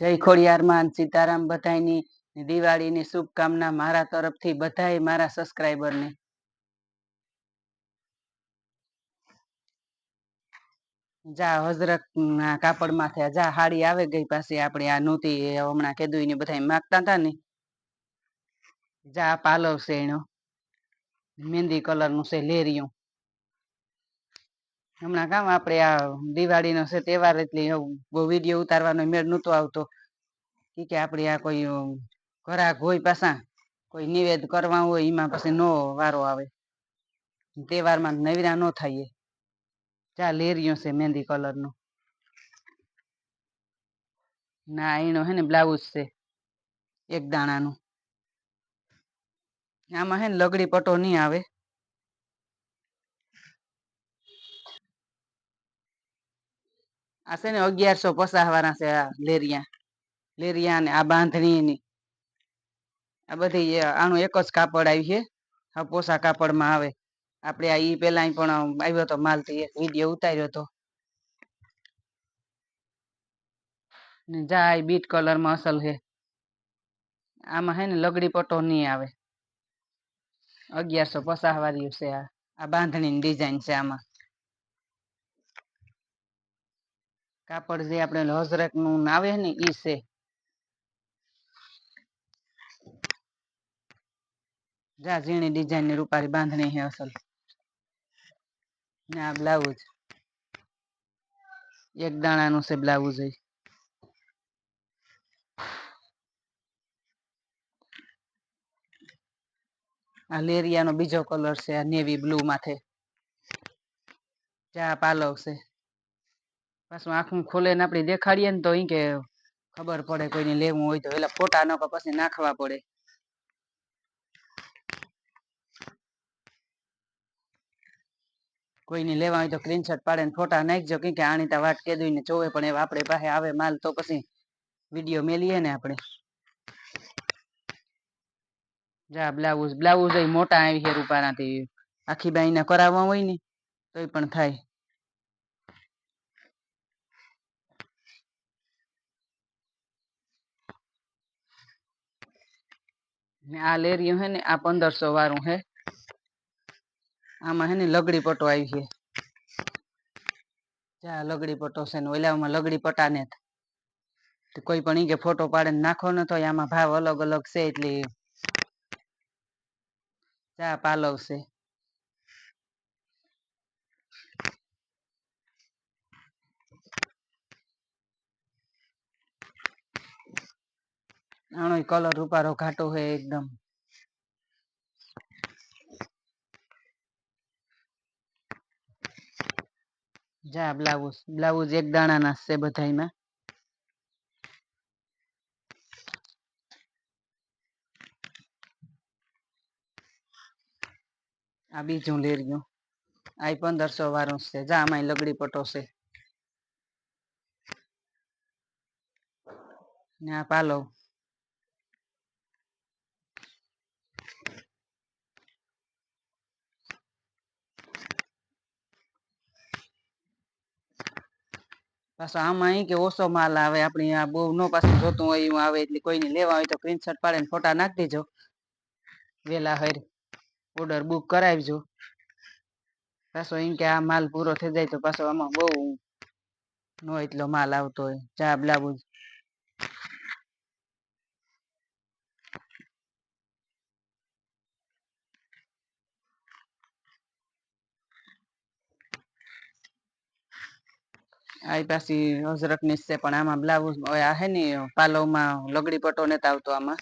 જય ખોડિયારમાં સીતારામ બધાયની દિવાળીની શુભકામના મારા તરફથી બધાય મારા સબસ્ક્રાઈબરને જા હજરત ના કાપડ માથે જા હાડી આવે ગઈ પાછી આપણે આ નહોતી હમણાં કીધું ને બધા માગતા હતા ને. જા પાલવ એનો મહેંદી કલરનું છે, લેરિયું. હમણાં કામ આપણે આ દિવાળીનો છે તહેવાર એટલે બહુ વીડિયો ઉતારવાનો મેળ નહોતો આવતો. કે આપણે આ કોઈ ઘરાક હોય પાછા, કોઈ નિવેદ કરવા હોય એમાં પછી નો વારો આવે. તહેવારમાં નવીરા ન થાય ચા લેરિયો છે મહેંદી કલરનું. ના એનો હે ને બ્લાઉઝ છે, એક દાણાનું. આમાં હે ને લગડી પટો નહીં આવે. આ છે ને અગિયારસો પચાસ વાળા છે આ લેરિયા. લેરિયા ને આ બાંધણી ની આ બધી આનું એક જ કાપડ આવી છે. આ પોસા કાપડમાં આવે. આપણે આ ઈ પેલા પણ આવ્યો હતો માલથી એક વીડિયો ઉતાર્યો હતો ને જાય બીટ કલરમાં અસલ છે. આમાં હે ને લગડી પટ્ટો નહીં આવે. અગિયારસો પચાસ વાળી છે આ. આ બાંધણી ડિઝાઇન છે આમાં. કાપડ જે આપણે હજરતનું આવે ને ઈ છે. જા ઝીણી ડિઝાઇનની રૂપારી બાંધણી છે અસલ. ને આ બ્લાઉઝ એક દાણાનું છે બ્લાઉઝ આ લેરિયાનો બીજો કલર છે, આ નેવી બ્લુ માથે. ચા પાલવ છે. પાછું આંખું ખોલે ને આપણે દેખાડીએ ને તો એ કે ખબર પડે કોઈને લેવું હોય તો. એટલે ફોટા ન પછી નાખવા પડે. કોઈને લેવા હોય તો સ્ક્રીનશોટ પાડીને ફોટા નાખજો. કે આની તા વાત કે ને જોવે પણ એ આપણે પાસે આવે માલ તો પછી વીડિયો મેલીએ ને આપણે જા, બ્લાઉઝ બ્લાઉઝ મોટા આવી છે રૂપાણાથી આખી બાઈને કરાવવા હોય ને તોય પણ થાય. ને આ લેરિયું હે ને, આ પંદરસો વાળું હે. આમાં હે ને લગડી પટો આવી છે. ચા લગડી પટો છે ને ઓલામાં લગડી પટા ને કોઈ પણ કે ફોટો પાડે નાખો ને તો આમાં ભાવ અલગ અલગ છે એટલે ચા પાલવ છે. આનો કલર રૂપારો ઘાટો છે એકદમ. જા, બ્લાઉઝ બ્લાઉઝ એક દાણાના છે બધા આ બીજું લેરિયું આ પંદરસો વાળું છે. જા આમાં લગડી પટો છે. ને આ પાલવ. પાછો આમાં અહીં કે ઓછો માલ આવે, આપણે આ બહુ નો પાછું જોતું હોય એવું આવે, એટલે કોઈને લેવા હોય તો સ્ક્રીનશોટ પાડીને ફોટા નાખી દેજો. વેલા હર ઓર્ડર બુક કરાવજો. પાછો એમ કે આ માલ પૂરો થઈ જાય તો પાછો આમાં બહુ નો એટલો માલ આવતો હોય ચા બ્લાઉઝ આ પાછી હજરતની છે, પણ આમાં બ્લાઉઝ આ હે ને પાલવમાં લગડી પટો નથી આવતો આમાં.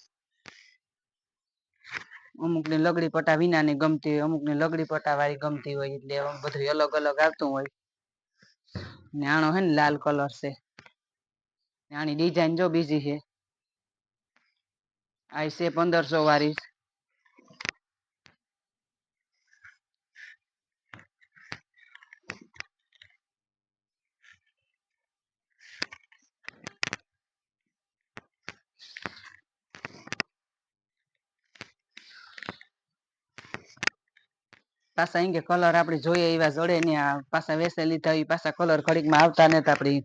અમુક ને લગડી પટા વિના ની ગમતી અમુક ને લગડી પટા વાળી ગમતી હોય, એટલે બધું અલગ અલગ આવતું હોય. ને આનો હે ને લાલ કલર છે. આની ડિઝાઇન જો બીજી છે. આ છે પંદરસો વાળી. પાછા એમ કલર આપણે જોઈએ એવા જોડે ને આ પાછા વેસે લીધા પાછા કલર ઘડીકમાં આવતા ને આપડી.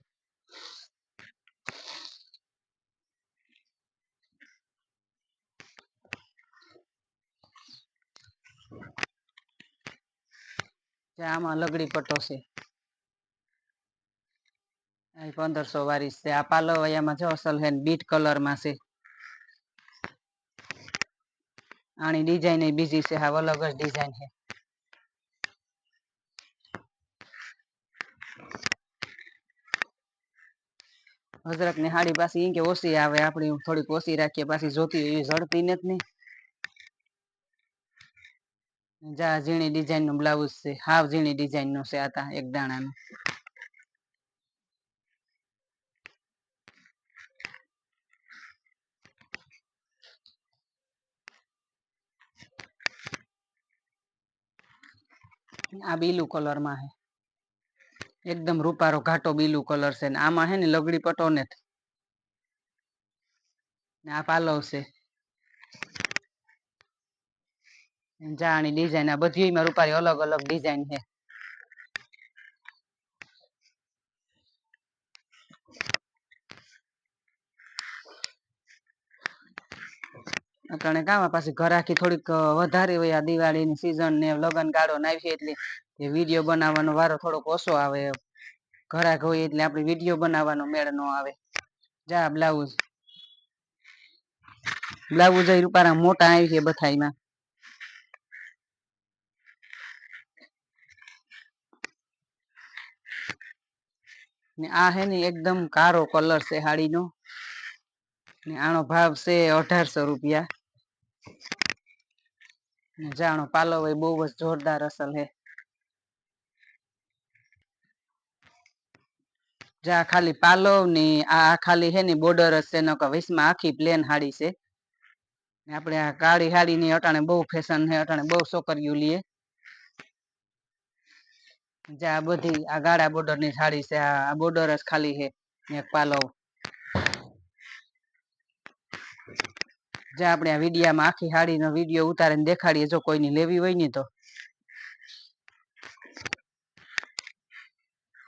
આમાં લગડી પટ્ટો છે. પંદરસો વાળી છે. આ પાલવૈયામાં જો અસલ છે બીટ કલરમાં છે. આની ડિઝાઇન બીજી છે. હા અલગ જ ડિઝાઇન છે. હજરતની હાડી પાછી ઈ કે ઓછી આવે આપણી થોડીક ઓછી રાખીએ, પાછી જોતી એવી ઝડપી નથી નહીં જા, ઝીણી ડિઝાઇનનું બ્લાઉઝ છે, હાવ ઝીણી ડિઝાઇનનું છે આતા એક દાણાનું. આ બીલું કલરમાં હે. એકદમ રૂપારો ઘાટો બીલું કલર છે ને આમાં હે ને લગડી પટો ને આ પાલવ છે. જાણી ડિઝાઇન આ બધી રૂપારી અલગ અલગ ડિઝાઇન છે. કારણે કામ પાછી ઘરાકી થોડીક વધારે હોય આ દિવાળીની સીઝન ને લગન ગાળો નાખી એટલે વીડિયો બનાવવાનો વારો થોડોક ઓછો આવે. ઘરાક હોય એટલે આપણે વીડિયો બનાવવાનો મેળ નો આવે. જા, બ્લાઉઝ. બ્લાઉઝ રૂપારા મોટા આવી છે બથાઈમાં ને આ હે ને એકદમ કારો કલર છે સાડીનો ને આનો ભાવ છે અઢારસો રૂપિયા. જાણો પાલો હોય બહુ જ જોરદાર અસલ હે. જા, ખાલી પાલવની આ ખાલી હે ની બોર્ડર જ છે નકર વીસમાં આખી પ્લેન હાડી છે. ને આપણે આ કાળી હાડી ની અટાણે બહુ ફેશન છે અટાણે બહુ છોકરીઓ લીએ જા બધી, આ ગાળા બોર્ડરની સાડી છે, આ બોર્ડર જ ખાલી છે એક પાલવ. જે, આપણે આ વિડીયામાં આખી હાડીનો વીડિયો ઉતારીને દેખાડીએ, જો કોઈની લેવી હોય ને તો.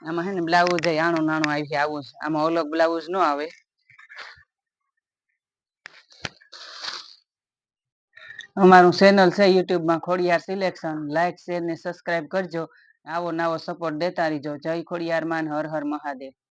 આમાં હે ને બ્લાઉઝ આણું નાણું આવી છે આવું આમાં અલગ બ્લાઉઝ નો આવે. અમારું ચેનલ છે યુટ્યુબમાં ખોડિયાર સિલેક્શન લાઈક શેર ને સબસ્ક્રાઈબ કરજો. આવો નવો સપોર્ટ દેતા રહીજો. જય ખોડિયાર માન, હર હર મહાદેવ.